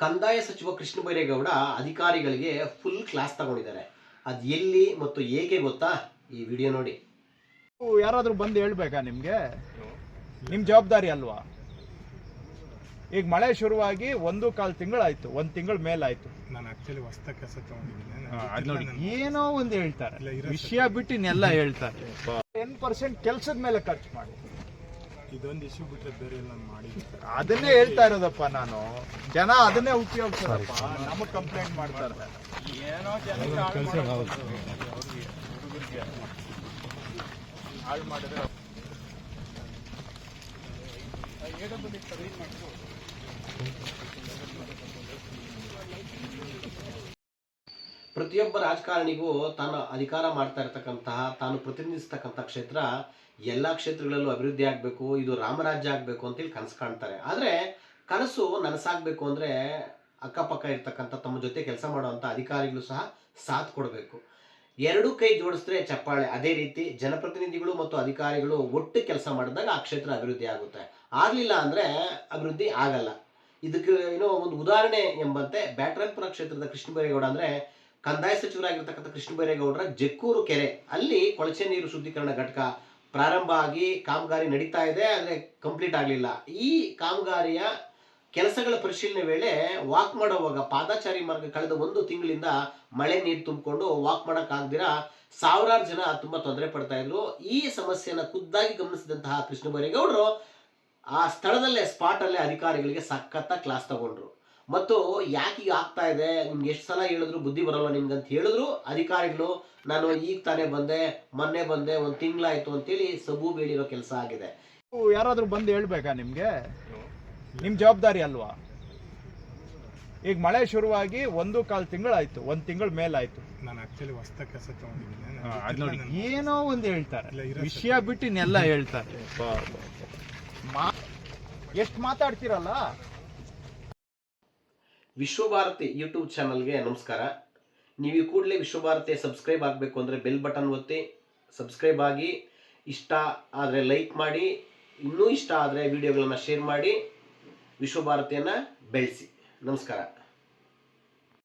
ಕಂದಾಯ ಸಚಿವ ಕೃಷ್ಣ ಬೈರೇಗೌಡ ಅಧಿಕಾರಿಗಳಿಗೆ ಫುಲ್ ಕ್ಲಾಸ್ ತಗೊಂಡಿದ್ದಾರೆ. ಅದ್ ಎಲ್ಲಿ ಮತ್ತು ಹೇಗೆ ಗೊತ್ತಾ? ಈ ವಿಡಿಯೋ ನೋಡಿ. ಯಾರಾದ್ರೂ ಬಂದು ಹೇಳ್ಬೇಕಾ ನಿಮ್ಗೆ? ನಿಮ್ ಜವಾಬ್ದಾರಿ ಅಲ್ವಾ? ಈಗ ಮಳೆ ಶುರುವಾಗಿ ಒಂದು ಕಾಲ್ ತಿಂಗಳಾಯ್ತು ಒಂದ್ ತಿಂಗಳ ಮೇಲಾಯ್ತು. ನಾನು ಆಕ್ಚುಲಿ ಹೊಸ್ತ ಕೆಲಸ ತಗೊಂಡಿದ್ದೀನಿ. ಅದ್ ನೋಡಿ ಏನೋ ಒಂದು ಹೇಳ್ತಾರೆ. ವಿಷಯ ಬಿಟ್ಟು ಇನ್ನೆಲ್ಲ ಹೇಳ್ತಾರೆ. ಟೆನ್ ಪರ್ಸೆಂಟ್ ಕೆಲಸದ ಮೇಲೆ ಖರ್ಚು ಮಾಡಿ. ಇದೊಂದು ಇಶ್ಯೂ ಬಿಟ್ಟರೆ ಬೇರೆ ಎಲ್ಲ ಮಾಡಿ ಅದನ್ನೇ ಹೇಳ್ತಾ ಇರೋದಪ್ಪ ನಾನು. ಜನ ಅದನ್ನೇ ಉಪಯೋಗಿಸ್ತಾರಪ್ಪ ನಮಗೆ ಕಂಪ್ಲೇಂಟ್ ಮಾಡ್ತಾರೆ ಏನೋ ಜನಕ್ಕೆ ಹಾಳ್ ಮಾಡೋದು. ಅವ್ರಿಗೆ, ಹುಡುಗರಿಗೆ ಹಾಳ್ ಮಾಡಿದ್ರೆ ಪ್ರತಿಯೊಬ್ಬ ರಾಜಕಾರಣಿಗೂ ತಾನು ಅಧಿಕಾರ ಮಾಡ್ತಾ ಇರತಕ್ಕಂತಹ, ತಾನು ಪ್ರತಿನಿಧಿಸ್ತಕ್ಕಂಥ ಕ್ಷೇತ್ರ ಎಲ್ಲ ಕ್ಷೇತ್ರಗಳಲ್ಲೂ ಅಭಿವೃದ್ಧಿ ಆಗಬೇಕು, ಇದು ರಾಮರಾಜ್ಯ ಆಗಬೇಕು ಅಂತೇಳಿ ಕನಸು ಕಾಣ್ತಾರೆ. ಆದರೆ ಕನಸು ನನಸಾಗಬೇಕು ಅಂದರೆ ಅಕ್ಕಪಕ್ಕ ಇರ್ತಕ್ಕಂಥ ತಮ್ಮ ಜೊತೆ ಕೆಲಸ ಮಾಡುವಂಥ ಅಧಿಕಾರಿಗಳು ಸಹ ಸಾಥ್ ಕೊಡಬೇಕು. ಎರಡು ಕೈ ಜೋಡಿಸಿದ್ರೆ ಚಪ್ಪಾಳೆ. ಅದೇ ರೀತಿ ಜನಪ್ರತಿನಿಧಿಗಳು ಮತ್ತು ಅಧಿಕಾರಿಗಳು ಒಟ್ಟು ಕೆಲಸ ಮಾಡಿದಾಗ ಆ ಕ್ಷೇತ್ರ ಅಭಿವೃದ್ಧಿ ಆಗುತ್ತೆ. ಆಗಲಿಲ್ಲ ಅಂದರೆ ಅಭಿವೃದ್ಧಿ ಆಗಲ್ಲ. ಇದಕ್ಕೆ ಏನೋ ಒಂದು ಉದಾಹರಣೆ ಎಂಬಂತೆ ಬ್ಯಾಟರಾಯಪುರ ಕ್ಷೇತ್ರದ ಕೃಷ್ಣ ಬೈರೇಗೌಡ ಅಂದರೆ ಕಂದಾಯ ಸಚಿವರಾಗಿರ್ತಕ್ಕಂಥ ಕೃಷ್ಣ ಬೈರೇಗೌಡರ ಜಕ್ಕೂರು ಕೆರೆ. ಅಲ್ಲಿ ಕೊಳಚೆ ನೀರು ಶುದ್ಧೀಕರಣ ಘಟಕ ಪ್ರಾರಂಭ ಆಗಿ ಕಾಮಗಾರಿ ನಡೀತಾ ಇದೆ, ಆದರೆ ಕಂಪ್ಲೀಟ್ ಆಗಲಿಲ್ಲ. ಈ ಕಾಮಗಾರಿಯ ಕೆಲಸಗಳ ಪರಿಶೀಲನೆ ವೇಳೆ ವಾಕ್ ಮಾಡುವಾಗ ಪಾದಾಚಾರಿ ಮಾರ್ಗ ಕಳೆದ ಒಂದು ತಿಂಗಳಿಂದ ಮಳೆ ನೀರು ತುಂಬಿಕೊಂಡು ವಾಕ್ ಮಾಡೋಕ್ಕಾಗ್ದಿರ ಸಾವಿರಾರು ಜನ ತುಂಬ ತೊಂದರೆ ಪಡ್ತಾ ಇದ್ರು. ಈ ಸಮಸ್ಯೆಯನ್ನು ಖುದ್ದಾಗಿ ಗಮನಿಸಿದಂತಹ ಕೃಷ್ಣ ಬೈರೇಗೌಡರು ಆ ಸ್ಥಳದಲ್ಲೇ ಸ್ಪಾಟಲ್ಲೇ ಅಧಿಕಾರಿಗಳಿಗೆ ಸಖತ್ತ ಕ್ಲಾಸ್ ತಗೊಂಡ್ರು. ಮತ್ತು ಯಾಕೆ ಈಗ ಆಗ್ತಾ ಇದೆ? ನಿಮ್ಗೆ ಎಷ್ಟು ಸಲ ಹೇಳಿದ್ರು ಬುದ್ಧಿ ಬರಲ್ಲ ನಿಮ್ಗೆ ಅಂತ ಹೇಳಿದ್ರು. ಅಧಿಕಾರಿಗಳು ನಾನು ಈಗ ತಾನೇ ಬಂದೆ ಮೊನ್ನೆ ಬಂದೆ ಒಂದು ತಿಂಗಳಾಯ್ತು ಅಂತೇಳಿ ಸಬು ಬೇಡಿರೋ ಕೆಲಸ ಆಗಿದೆ. ಯಾರಾದರೂ ಬಂದು ಹೇಳ್ಬೇಕಾ ನಿಮಗೆ? ನಿಮ್ಮ ಜವಾಬ್ದಾರಿ ಅಲ್ವಾ? ಈಗ ಮಳೆ ಶುರುವಾಗಿ ಒಂದು ಕಾಲು ತಿಂಗಳಾಯ್ತು ಒಂದು ತಿಂಗಳ ಮೇಲಾಯ್ತು. ನಾನು ಆಕ್ಚುಲಿ ಹೊಸ್ತ ಕೆಲಸ ತಗೊಂಡಿದ್ದೀನಿ. ಅದ್ ನೋಡಿ ಏನೋ ಒಂದು ಹೇಳ್ತಾರೆ. ವಿಷಯ ಬಿಟ್ಟು ಇನ್ನೆಲ್ಲ ಹೇಳ್ತಾರೆ. ಎಷ್ಟು ಮಾತಾಡ್ತಿರಲ್ಲ? ವಿಶ್ವಭಾರತಿ ಯೂಟ್ಯೂಬ್ ಚಾನಲ್ಗೆ ನಮಸ್ಕಾರ. ನೀವು ಕೂಡಲೇ ವಿಶ್ವಭಾರತಿ ಸಬ್ಸ್ಕ್ರೈಬ್ ಆಗಬೇಕು ಅಂದರೆ ಬೆಲ್ ಬಟನ್ ಒತ್ತಿ, ಸಬ್ಸ್ಕ್ರೈಬ್ ಆಗಿ, ಇಷ್ಟ ಆದರೆ ಲೈಕ್ ಮಾಡಿ, ಇನ್ನೂ ಇಷ್ಟ ಆದರೆ ವಿಡಿಯೋಗಳನ್ನು ಶೇರ್ ಮಾಡಿ, ವಿಶ್ವಭಾರತಿಯನ್ನು ಬೆಳೆಸಿ. ನಮಸ್ಕಾರ.